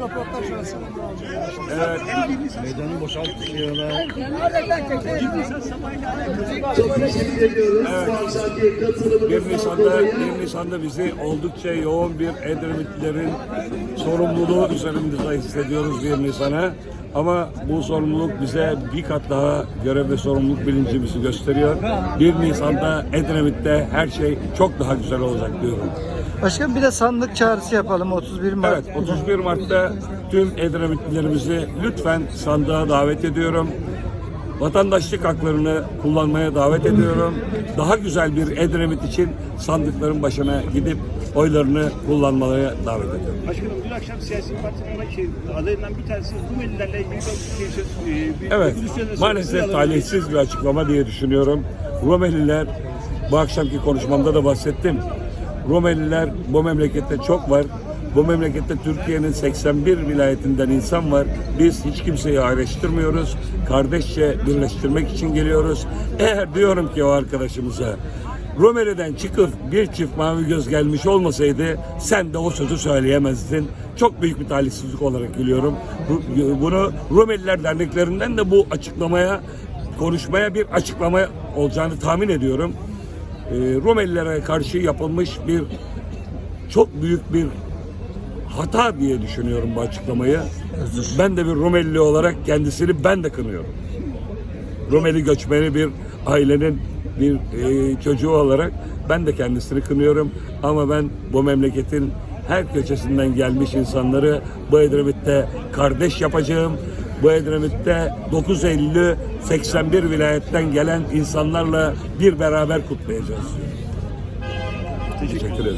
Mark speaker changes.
Speaker 1: röportaj sonrası.
Speaker 2: Evet. Meydanı boşaltıyorlar.
Speaker 3: Çok teşekkür ediyoruz. Bu akşamki katılımınızdan
Speaker 2: 1 Nisan'da,
Speaker 3: dolayı.
Speaker 2: 1 Nisan'da bizi oldukça yoğun bir Edremitlilerin sorumluluğu üzerimizde hissediyoruz 1 Nisan'a. Ama bu sorumluluk bize bir kat daha görev ve sorumluluk bilincimizi gösteriyor. 1 Nisan'da Edremit'te her şey çok daha güzel olacak diyorum.
Speaker 1: Başkanım bir de sandık çağrısı yapalım 31 Mart.
Speaker 2: Evet, 31 Mart'ta tüm Edremitlilerimizi lütfen sandığa davet ediyorum. Vatandaşlık haklarını kullanmaya davet ediyorum. Daha güzel bir Edremit için sandıkların başına gidip oylarını kullanmaya davet ediyorum.
Speaker 4: Başkanım dün akşam siyasi partilerin şey, adayından bir tanesi Rumelilerle ilgili bir şey e, bir
Speaker 2: Evet, maalesef
Speaker 4: söyledi.
Speaker 2: talihsiz bir açıklama diye düşünüyorum. Rumeliler, bu akşamki konuşmamda da bahsettim. Rumeliler bu memlekette çok var. Bu memlekette Türkiye'nin 81 vilayetinden insan var. Biz hiç kimseyi ayrıştırmıyoruz. Kardeşçe birleştirmek için geliyoruz. Eğer diyorum ki o arkadaşımıza Rumeli'den çıkıp bir çift mavi göz gelmiş olmasaydı sen de o sözü söyleyemezdin. Çok büyük bir talihsizlik olarak biliyorum. Bu- Bunu Rumeliler derneklerinden de bu açıklamaya konuşmaya bir açıklama olacağını tahmin ediyorum. Ee, Rumelilere karşı yapılmış bir çok büyük bir hata diye düşünüyorum bu açıklamayı. Ben de bir Rumeli olarak kendisini ben de kınıyorum. Rumeli göçmeni bir ailenin bir e, çocuğu olarak ben de kendisini kınıyorum. Ama ben bu memleketin her köşesinden gelmiş insanları bu Edremit'te kardeş yapacağım. Bu Edremit'te 9 Eylül'ü 81 vilayetten gelen insanlarla bir beraber kutlayacağız. Teşekkür ederim.